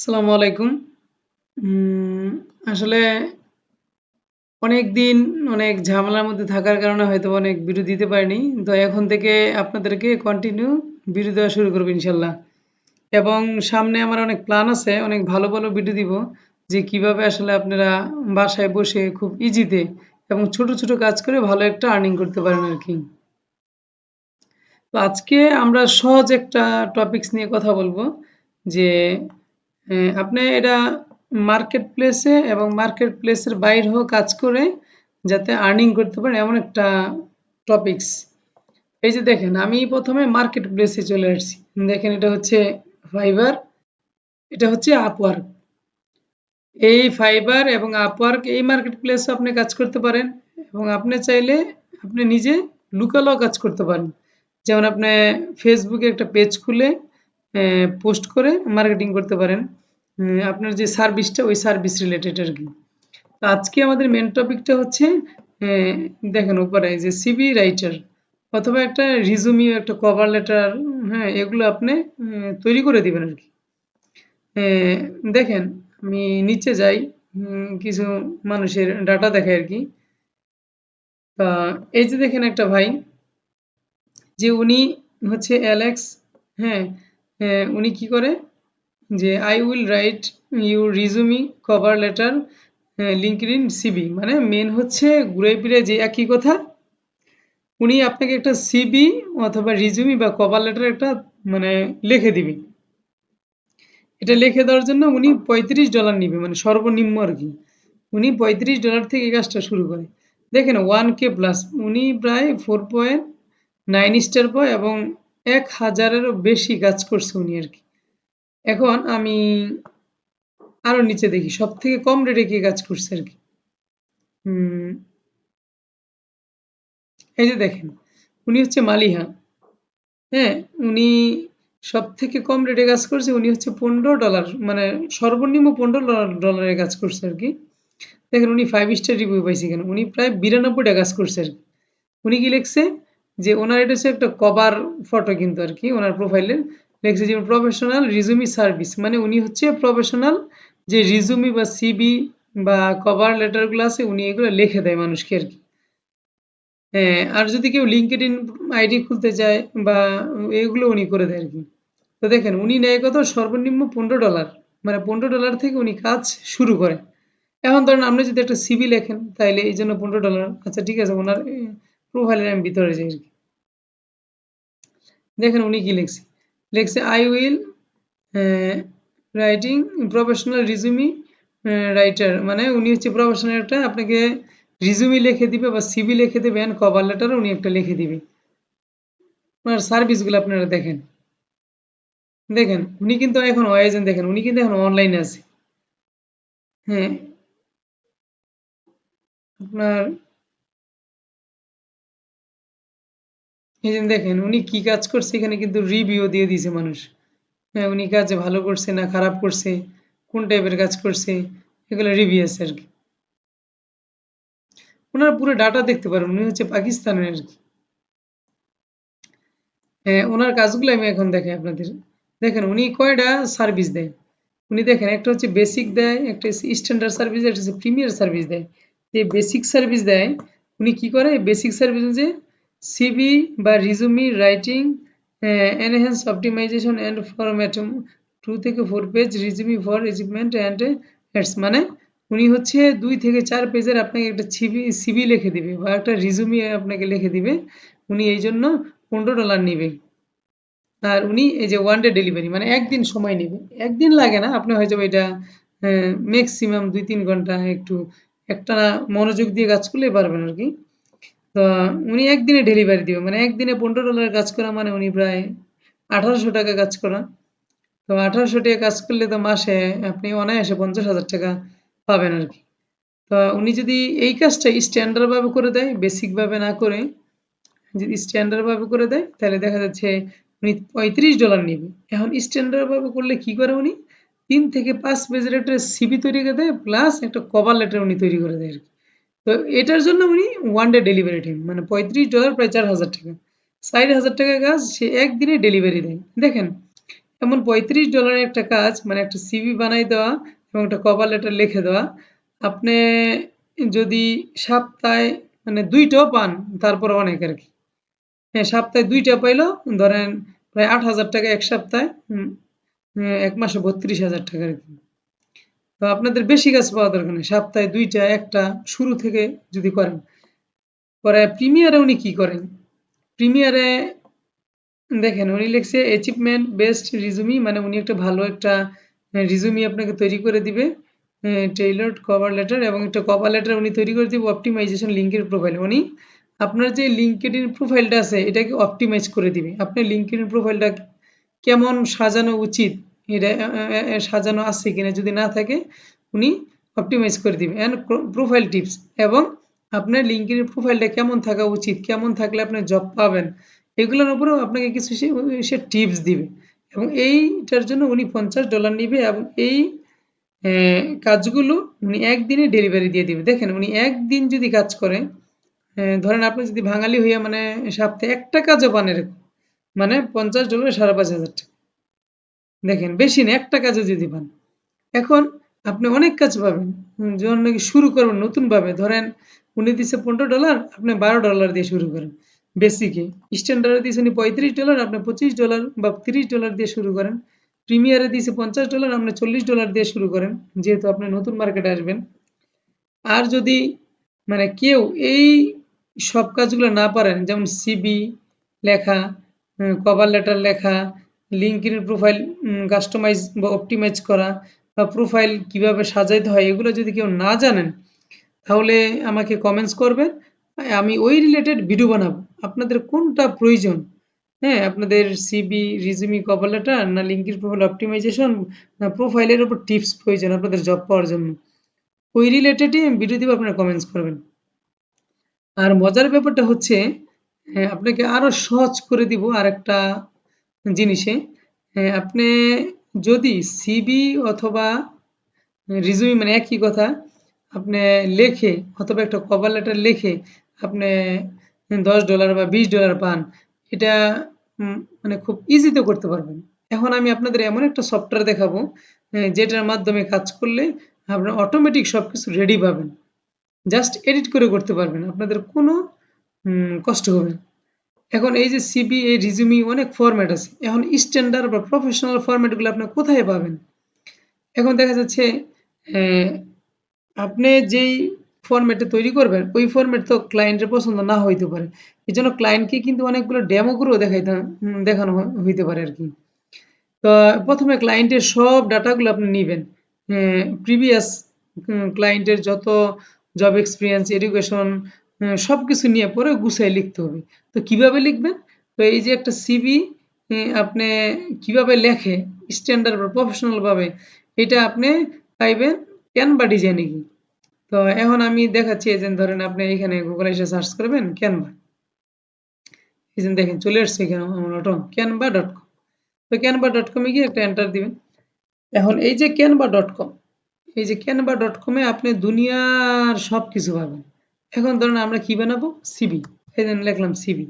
আসসালামু আলাইকুম। আসলে অনেকদিন অনেক ঝামেলার মধ্যে থাকার কারণে হয়তোবা অনেক ভিডিও দিতে পারিনি। তো এখন থেকে আপনাদেরকে কন্টিনিউ ভিডিও দেওয়া শুরু করব ইনশাল্লাহ। এবং সামনে আমার অনেক প্ল্যান আছে, অনেক ভালো, ভালো ভিডিও দিব। যে কীভাবে আসলে আপনারা বাসায় বসে খুব ইজিতে এবং ছোট, ছোট কাজ করে ভালো একটা আর্নিং করতে পারেন আরকি। তো আজকে আমরা সহজ একটা টপিকস নিয়ে কথা বলব যে আপনি এটা মার্কেট প্লেসে এবং মার্কেট প্লেসের বাইরেও কাজ করে যাতে আর্নিং করতে পারেন এমন একটা টপিকস। এই যে দেখেন আমি প্রথমে মার্কেট প্লেসে চলে আসছি। দেখেন এটা হচ্ছে ফাইবার, এটা হচ্ছে আপওয়ার্ক। এই ফাইবার এবং আপওয়ার্ক এই মার্কেট প্লেসে আপনি কাজ করতে পারেন এবং আপনি চাইলে আপনি নিজে লোকালও কাজ করতে পারেন। যেমন আপনি ফেসবুকে একটা পেজ খুলে পোস্ট করে মার্কেটিং করতে পারেন। আপনার যে সার্ভিসটা ওই সার্ভিস রিলেটেড আর কি। তো আজকে আমাদের মেন টপিকটা হচ্ছে দেখেন উপরে যে সিবি রাইটার অথবা একটা রিজুমি একটা কভার লেটার হ্যাঁ এগুলো আপনি তৈরি করে দিবেন আর কি। দেখেন, আমি নিচে যাই কিছু মানুষের ডাটা দেখায় আর কি। তা, এই যে দেখেন একটা ভাই, যে উনি হচ্ছে অ্যালেক্স হ্যাঁ উনি কি করে? যে I will write you resume cover letter LinkedIn CV মানে মেন হচ্ছে ঘুরে ফিরে যে একই কথা, উনি আপনাকে একটা সিবি অথবা রিজুমি বা কভার লেটার একটা মানে লিখে দিবে। এটা লিখে দেওয়ার জন্য উনি পঁয়ত্রিশ ডলার নিবে মানে সর্বনিম্ন আর কি। উনি পঁয়ত্রিশ ডলার থেকে কাজটা শুরু করে। দেখেন ওয়ান কে প্লাস উনি প্রায় ফোর পয়েন্ট নাইন স্টার পায় এবং এক হাজারেরও বেশি কাজ করছে উনি আর কি। এখন আমি আরও নিচে দেখি সব থেকে কম রেটে কে কাজ করছে আর কি? এই যে দেখেন, উনি হচ্ছে মালিহা হ্যাঁ উনি সব থেকে কম রেটে কাজ করছে, উনি হচ্ছে পনেরো ডলার মানে সর্বনিম্ন পনেরো ডলারের কাজ করছে আর কি। দেখেন উনি ফাইভ স্টার রিভিউ পাইছে কেন উনি প্রায় বিরানব্বইটা কাজ করছে আর কি। উনি কি লিখছে? যে ওনার এটা হচ্ছে একটা কভার ফটো কিন্তু আর কি, ওনার প্রোফাইলের লেখছে যে প্রফেশনাল রিজুমি সার্ভিস মানে উনি হচ্ছে প্রফেশনাল যে রিজুমি বা সিবি বা কভার লেটারগুলো আছে, উনি এগুলো লিখে দেয় মানুষকে আর কি। হ্যাঁ আর যদি কেউ লিঙ্কেড ইন আইডি খুলতে চায় বা এগুলো উনি করে দেয় আর কি। তো দেখেন, উনি নেয় কত? সর্বনিম্ন পনেরো ডলার মানে পনেরো ডলার থেকে উনি কাজ শুরু করে। এখন ধরেন আপনি যদি একটা সিবি লেখেন, তাইলে এই জন্য পনেরো ডলার আচ্ছা ঠিক আছে, ওনার প্রোফাইলের আমি ভিতরে যাই আর কি। দেখেন উনি কি লিখছে। লিখছে I will writing professional resume writer মানে উনি হচ্ছে প্রফেশনাল একটা আপনাকে রিজুমি লিখে দিবে বা সিবি লিখে দেবে অ্যান্ড কভার লেটার উনি একটা লিখে দিবে। আপনার সার্ভিসগুলো আপনারা দেখেন। দেখেন, উনি কিন্তু এখন ওয়াইজেন দেখেন, উনি কিন্তু এখন অনলাইনে আছে। হ্যাঁ। আপনার এই দেখেন, উনি কি কাজ করছে এখানে কিন্তু রিভিউ দিয়ে দিয়েছে মানুষ। হ্যাঁ উনি কাজ ভালো করছে না খারাপ করছে, কোন টাইপের কাজ করছে, এগুলো রিভিউ আছে আর কি। ওনার পুরো ডাটা দেখতে পারেন, উনি হচ্ছে পাকিস্তানের আর কি। হ্যাঁ ওনার কাজগুলো আমি এখন দেখাই আপনাদের। দেখেন, উনি কয়টা সার্ভিস দেয়? উনি দেখেন, একটা হচ্ছে বেসিক দেয়, একটা হচ্ছে স্ট্যান্ডার্ড সার্ভিস একটা হচ্ছে প্রিমিয়ার সার্ভিস দেয়। যে বেসিক সার্ভিস দেয়, উনি কি করে? বেসিক সার্ভিস যে সিবি বা resume writing enhance optimization and format two থেকে four page resume for achievement and heads মানে উনি হচ্ছে দুই থেকে চার পেজের আপনাকে একটা সিবি সিবি লিখে দিবে বা একটা রিজুমি আপনাকে লিখে দিবে। উনি এই জন্য পনেরো ডলার নেবে। আর উনি এই যে ওয়ান ডে ডেলিভারি মানে একদিন সময় নেবে। একদিন লাগে না, আপনি হয়তো এটা ম্যাক্সিমাম দুই তিন ঘণ্টা একটু একটা মনোযোগ দিয়ে কাজ করলে পারবেন আর কি। তো উনি একদিনে ডেলিভারি দিবে। মানে একদিনে পনেরো ডলারের কাজ করা মানে উনি প্রায় আঠারোশো টাকা কাজ করা। তো আঠারোশো টাকা কাজ করলে তো মাসে আপনি অনায়াসে পঞ্চাশ হাজার টাকা পাবেন আর কি। তো উনি যদি এই কাজটা স্ট্যান্ডার্ডভাবে করে দেয় বেসিকভাবে না করে যদি স্ট্যান্ডার্ডভাবে করে দেয়, তাহলে দেখা যাচ্ছে উনি পঁয়ত্রিশ ডলার নেবে। এখন স্ট্যান্ডার্ডভাবে করলে কি করে উনি? তিন থেকে পাঁচ পেজের একটা সিবি তৈরি করে দেয় প্লাস একটা কভার লেটার উনি তৈরি করে দেয় আর কি। তো এটার জন্য উনি ওয়ান ডে ডেলিভারি টাইম মানে পঁয়ত্রিশ ডলার প্রায় চার হাজার টাকা। ষাট হাজার টাকা কাজ সে একদিনে ডেলিভারি দেয়। দেখেন, এমন পঁয়ত্রিশ ডলারের একটা কাজ মানে একটা সিভি বানাই দেওয়া এবং একটা কভার লেটার লিখে দেওয়া, আপনি যদি সপ্তাহে মানে দুইটাও পান, তারপর অনেক আর কি। হ্যাঁ সপ্তাহে দুইটা পাইলো, ধরেন প্রায় আট হাজার টাকা এক সপ্তাহে এক মাসে বত্রিশ হাজার টাকা আর কি। তো আপনাদের বেশি কাজ পাওয়া দরকার নেই। সপ্তাহে দুইটা, একটা শুরু থেকে যদি করেন। পরে প্রিমিয়ারে উনি কি করেন? প্রিমিয়ারে দেখেন, উনি লিখছে অ্যাচিভমেন্ট বেস্ট রিজুমি মানে উনি একটা ভালো একটা রিজুমি আপনাকে তৈরি করে দিবে। টেইলর্ড কভার লেটার এবং একটা কভার লেটার উনি তৈরি করে দিবে অপটিমাইজেশন লিঙ্কের প্রোফাইল উনি আপনার যে লিঙ্কেডিন প্রোফাইলটা আছে, এটাকে অপটিমাইজ করে দিবে। আপনি লিঙ্কেডিন প্রোফাইলটা কেমন সাজানো উচিত? এটা সাজানো আছে কিনা যদি না থাকে, উনি অপটিমাইজ করে দিবে। অ্যান্ড প্রোফাইল টিপস এবং আপনার লিঙ্কের প্রোফাইলটা কেমন থাকা উচিত, কেমন থাকলে আপনি জব পাবেন, এগুলোর উপরেও আপনাকে কিছু সে টিপস দিবে। এবং এইটার জন্য উনি পঞ্চাশ ডলার নিবে এবং এই কাজগুলো উনি একদিনে ডেলিভারি দিয়ে দিবে। দেখেন, উনি একদিন যদি কাজ করে ধরেন আপনি যদি বাঙালি হইয়া মানে সপ্তাহে একটা কাজও পান এরকম মানে পঞ্চাশ ডলার সাড়ে পাঁচ হাজার টাকা। দেখেন, বেশি না, একটা কাজও যদি পান এখন আপনি অনেক কাজ পাবেন। যখন নাকি শুরু করবেন নতুন ভাবে ধরেন, উনি দিচ্ছে পনেরো ডলার আপনি বারো ডলার দিয়ে শুরু করেন। বেসিকে স্ট্যান্ডার্ডে দিয়েছে উনি পঁয়ত্রিশ ডলার আপনি পঁচিশ ডলার বা তিরিশ ডলার দিয়ে শুরু করেন। প্রিমিয়ারে দিয়েছে পঞ্চাশ ডলার আপনি চল্লিশ ডলার দিয়ে শুরু করেন, যেহেতু আপনি নতুন মার্কেটে আসবেন। আর যদি মানে কেউ এই সব কাজগুলো না পারেন, যেমন সিবি লেখা কভার লেটার লেখা লিঙ্কিন প্রোফাইল কাস্টমাইজ বা অপটিমাইজ করা বা প্রোফাইল কীভাবে সাজাইতে হয় এগুলো যদি কেউ না জানেন তাহলে আমাকে কমেন্টস করবেন। আমি ওই রিলেটেড ভিডিও বানাবো। আপনাদের কোনটা প্রয়োজন? হ্যাঁ আপনাদের সিবি রিজুমি কভার লেটার না লিঙ্কিন প্রোফাইল অপটিমাইজেশন না প্রোফাইলের উপর টিপস প্রয়োজন আপনাদের জব পাওয়ার জন্য? ওই রিলেটেডই ভিডিও দিব আপনারা কমেন্টস করবেন। আর মজার ব্যাপারটা হচ্ছে হ্যাঁ, আপনাকে আরও সহজ করে দিব আরেকটা জিনিসে আপনি যদি সিবি অথবা রিজুমি মানে একই কথা, আপনি লেখে অথবা একটা কভার লেটার লিখে আপনি দশ ডলার বা বিশ ডলার পান, এটা মানে খুব ইজিতে করতে পারবেন এখন আমি আপনাদের এমন একটা সফটওয়্যার দেখাবো যেটার মাধ্যমে কাজ করলে আপনার অটোমেটিক সব কিছু রেডি পাবেন জাস্ট এডিট করে করতে পারবেন, আপনাদের কোনো কষ্ট হবে না। এখন এই যে সিবি এই রিজুমি অনেক ফরম্যাট আছে। এখন স্ট্যান্ডার্ড বা প্রফেশনাল ফরম্যাটগুলো আপনি কোথায় পাবেন? এখন দেখা যাচ্ছে আপনি যেই ফরম্যাটে তৈরি করবেন, ওই ফরম্যাট তো ক্লায়েন্টের পছন্দ না হইতে পারে। এই জন্য ক্লায়েন্টকে কিন্তু অনেকগুলো ডেমো করেও দেখাইতে দেখানো হইতে পারে আর কি। তো প্রথমে ক্লায়েন্টের সব ডাটাগুলো আপনি নেবেন। প্রিভিয়াস ক্লায়েন্টের যত জব এক্সপিরিয়েন্স এডুকেশন সব কিছু নিয়ে পরে গুছাই লিখতে হবে। তো কীভাবে লিখবেন? তো এই যে একটা সিভি আপনি কীভাবে লেখে স্ট্যান্ডার্ড বা প্রফেশনাল ভাবে, এটা আপনি পাইবেন ক্যানভা ডিজাইনে কি তো এখন আমি দেখাচ্ছি, এই যে ধরেন আপনি এখানে গুগল এসে সার্চ করবেন ক্যানভা এই যে দেখেন, চলে আসছে এখানে আমার অটো ক্যানভা ডট কম তো ক্যানভা ডট কমে গিয়ে একটা এন্টার দিবেন। এখন এই যে ক্যানভা ডট কম এই যে ক্যানভা ডট কমে আপনি দুনিয়ার সব কিছু পাবেন। এখন ধরুন আমরা কি বানাবো? সিবি এই যে লিখলাম সিবি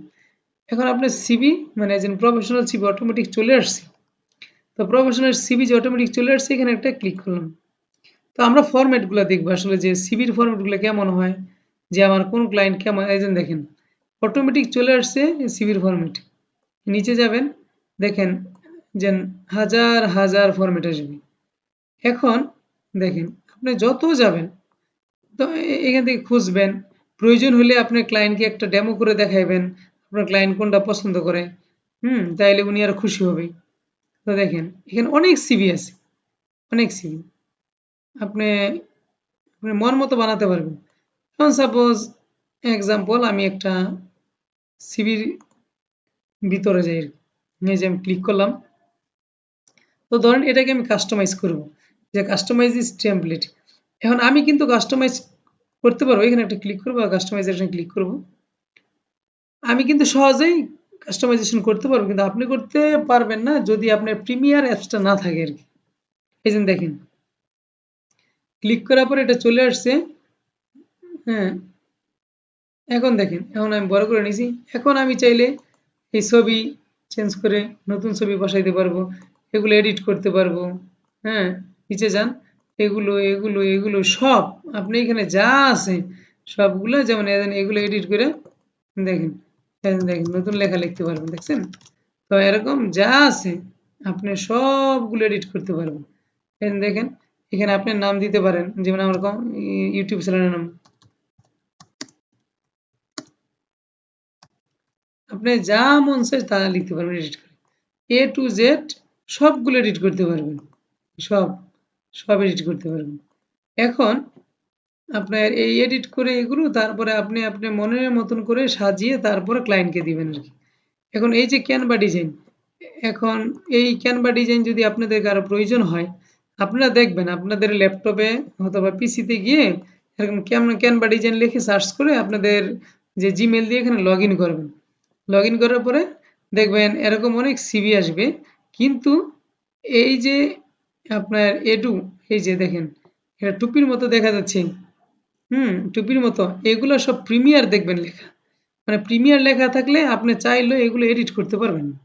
এখন আপনার সিবি মানে একজন প্রফেশনাল সিবি অটোমেটিক চলে আসছে। তো প্রফেশনাল সিবি যে অটোমেটিক চলে আসছে, এখানে একটা ক্লিক করলাম। তো আমরা ফরম্যাটগুলো দেখব আসলে যে সিবির ফরম্যাটগুলো কেমন হয়, যে আমার কোন ক্লায়েন্ট কেমন যে দেখেন অটোমেটিক চলে আসছে সিবির ফরম্যাট নিচে যাবেন, দেখেন যে হাজার হাজার ফরম্যাট আসবে। এখন দেখেন, আপনি যত যাবেন, তো এখান থেকে খুঁজবেন প্রয়োজন হলে আপনার ক্লায়েন্টকে একটা ডেমো করে দেখাইবেন, আপনার ক্লায়েন্ট কোনটা পছন্দ করে। হুম, তাইলে উনি আর খুশি হবে। তো দেখেন, এখানে অনেক সিবি আছে। অনেক সিবি আপনি আপনি মন মতো বানাতে পারবেন। যেমন সাপোজ এক্সাম্পল আমি একটা সিবির ভিতরে যাই। নিয়ে যে আমি ক্লিক করলাম। তো ধরেন এটাকে আমি কাস্টমাইজ করব। যে কাস্টমাইজ ইজ টেমপ্লেট এখন আমি কিন্তু কাস্টমাইজ করতে পারব, এখানে একটা ক্লিক করব কাস্টমাইজেশন ক্লিক করব। আমি কিন্তু সহজেই কাস্টমাইজেশন করতে পারব, কিন্তু আপনি করতে পারবেন না যদি আপনার প্রিমিয়ার অ্যাপসটা না থাকে আর কি। এই দেখেন। ক্লিক করার পর এটা চলে আসছে। হ্যাঁ। এখন দেখেন, এখন আমি বড় করে নিয়েছি এখন আমি চাইলে এই ছবি চেঞ্জ করে নতুন ছবি বসাইতে পারব, এগুলো এডিট করতে পারব। হ্যাঁ নিচে যান। এগুলো এগুলো এগুলো সব আপনি এখানে যা আছে সবগুলো যেমন এগুলো এডিট করে দেখেন দেখেন নতুন লেখা লিখতে পারবেন, দেখছেন? তো এরকম যা আছে আপনি সবগুলো এডিট করতে পারবেন। দেখেন, এখানে আপনি নাম দিতে পারেন, যেমন আমার ইউটিউব চ্যানেলের নাম। আপনি যা মন চায় তা লিখতে পারবেন এডিট করে। এ টু জেড সবগুলো এডিট করতে পারবেন, সব। সব এডিট করতে পারবেন। এখন আপনার এই এডিট করে এগুলো তারপরে আপনি আপনি মনের মতন করে সাজিয়ে তারপরে ক্লায়েন্টকে দিবেন আর কি এখন এই যে ক্যানভা ডিজাইন এখন এই ক্যানভা ডিজাইন যদি আপনাদের কারও প্রয়োজন হয়, আপনারা দেখবেন আপনাদের ল্যাপটপে অথবা পিসিতে গিয়ে এরকম কেমন ক্যানভা ডিজাইন লিখে সার্চ করে আপনাদের যে জিমেল দিয়ে এখানে লগ ইন করবেন। লগ ইন করার পরে দেখবেন এরকম অনেক সিভি আসবে। কিন্তু এই যে আপনার এটু এই যে দেখেন এটা টুপির মতো দেখা যাচ্ছে। হুম, টুপির মতো। এগুলো সব প্রিমিয়ার দেখবেন লেখা। মানে প্রিমিয়ার লেখা থাকলে আপনি চাইলেও এগুলো এডিট করতে পারবেন। না।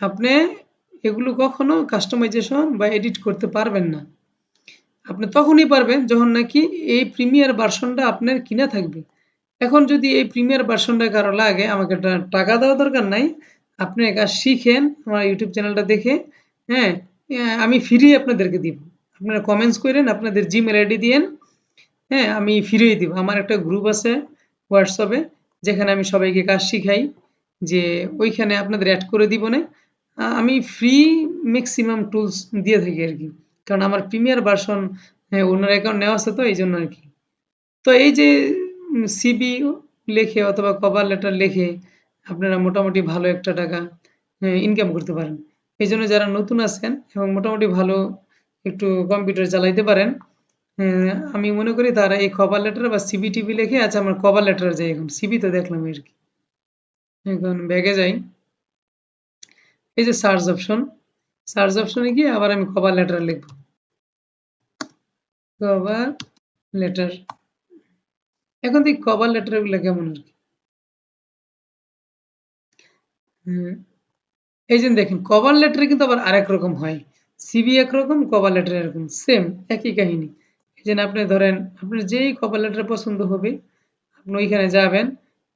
আপনি এগুলো কখনো কাস্টমাইজেশন বা এডিট করতে পারবেন না। আপনি তখনই পারবেন যখন নাকি এই প্রিমিয়ার ভার্সনটা আপনার কিনা থাকবে। এখন যদি এই প্রিমিয়ার ভার্সনটা কারও লাগে, আমাকে টাকা দেওয়া দরকার নাই। আপনি কাজ শিখেন, আমার ইউটিউব চ্যানেলটা দেখে হ্যাঁ আমি ফ্রি আপনাদেরকে দিব। আপনারা কমেন্টস করেন, আপনাদের জিমেল আইডি দিয়েন। হ্যাঁ আমি ফিরিয়ে দিব। আমার একটা গ্রুপ আছে হোয়াটসঅ্যাপে যেখানে আমি সবাইকে কাজ শিখাই, যে ওইখানে আপনাদের অ্যাড করে দিব না। আমি ফ্রি ম্যাক্সিমাম টুলস দিয়ে থাকি আর কি। কারণ আমার প্রিমিয়ার ভার্সন হ্যাঁ ওনার অ্যাকাউন্ট নেওয়া আছে তো, এই জন্য আর কি। তো এই যে সিবি লেখে অথবা কভার লেটার লেখে, আপনারা মোটামুটি ভালো একটা টাকা ইনকাম করতে পারেন। এই জন্য যারা নতুন আছেন এবং মোটামুটি ভালো একটু কম্পিউটার চালাইতে পারেন আমি মনে করি তারা এই কভার লেটার বা সিবি টিভি লিখে আচ্ছা আমার কভার লেটার যাই এখন সিবি তো দেখলাম আর কি। এখন ব্যাগে যাই। এই যে সার্চ অপশন সার্চ অপশনে গিয়ে আবার আমি কভার লেটার লিখব। কভার লেটার এখন দেখি কভার লেটারগুলো কেমন আর কি। এই যে দেখেন কভার লেটারে কিন্তু আবার আরেক রকম হয়। সিবি একরকম কভার লেটার এরকম সেম একই কাহিনী। এই জন্য আপনি ধরেন, আপনার যেই কভার লেটার পছন্দ হবে, আপনি ওইখানে যাবেন,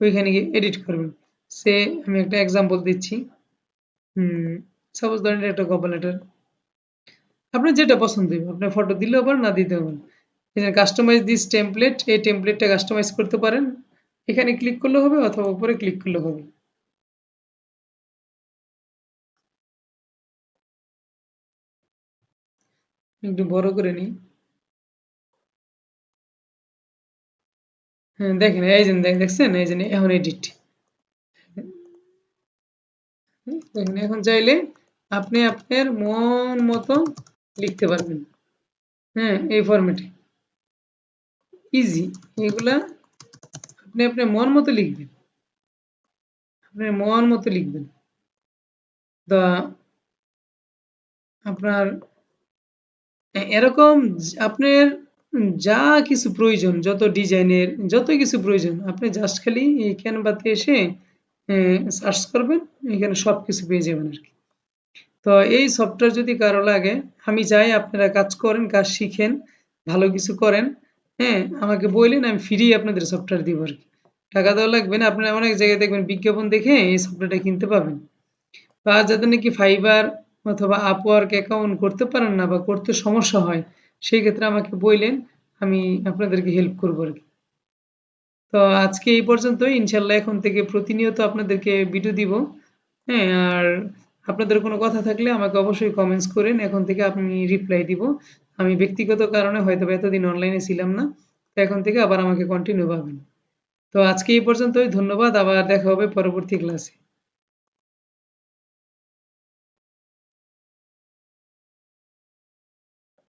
ওইখানে গিয়ে এডিট করবেন। সে, আমি একটা এক্সাম্পল দিচ্ছি। সাপোজ ধরেন একটা কভার লেটার আপনার যেটা পছন্দ হবে আপনার ফটো দিলেও পারেন, না দিতেও পারেন। এখানে কাস্টমাইজ দিস টেমপ্লেট এই টেমপ্লেটটা কাস্টমাইজ করতে পারেন। এখানে ক্লিক করলে হবে অথবা উপরে ক্লিক করলে হবে। একটু বড় করে নিই। হ্যাঁ দেখেন, এই যে দেখছেন? এই যে এখন এডিট দেখেন, এখন চাইলে আপনি আপনার মন মতো লিখতে পারবেন। হ্যাঁ এই ফরম্যাটে ইজি এগুলা আপনি আপনার মন মতো লিখবেন। আপনার মন মতো লিখবেন। তো আপনার এরকম আপনার যা কিছু প্রয়োজন, যত ডিজাইনের, যত কিছু প্রয়োজন, আপনি জাস্ট খালি এই ক্যানভাতে এসে সার্চ করবেন, এখানে সব কিছু পেয়ে যাবেন আর কি। তো এই সফটওয়্যার যদি কারও লাগে, আমি চাই আপনারা কাজ করেন, কাজ শিখেন, ভালো কিছু করেন হ্যাঁ আমাকে বললেন, আমি ফ্রি আপনাদের সফটওয়্যার দিব আর কি। টাকা দেওয়া লাগবে না, আপনারা অনেক জায়গায় দেখবেন, বিজ্ঞাপন দেখে এই সফটওয়্যারটা কিনতে পাবেন। বা যাদের নাকি ফাইবার অথবা আপওয়ার্ক অ্যাকাউন্ট করতে পারেন না বা করতে সমস্যা হয়, সেই ক্ষেত্রে আমাকে বললেন, আমি আপনাদেরকে হেল্প করব আর কি। তো আজকে এই পর্যন্তই, ইনশাল্লাহ এখন থেকে প্রতিনিয়ত আপনাদেরকে ভিডিও দিব। হ্যাঁ আর আপনাদের কোনো কথা থাকলে আমাকে অবশ্যই কমেন্টস করেন, এখন থেকে আপনি রিপ্লাই দিব। আমি ব্যক্তিগত কারণে হয়তো এতদিন অনলাইনে ছিলাম না, তো এখন থেকে আবার আমাকে কন্টিনিউ পাবেন তো আজকে এই পর্যন্তই, ধন্যবাদ, আবার দেখা হবে পরবর্তী ক্লাসে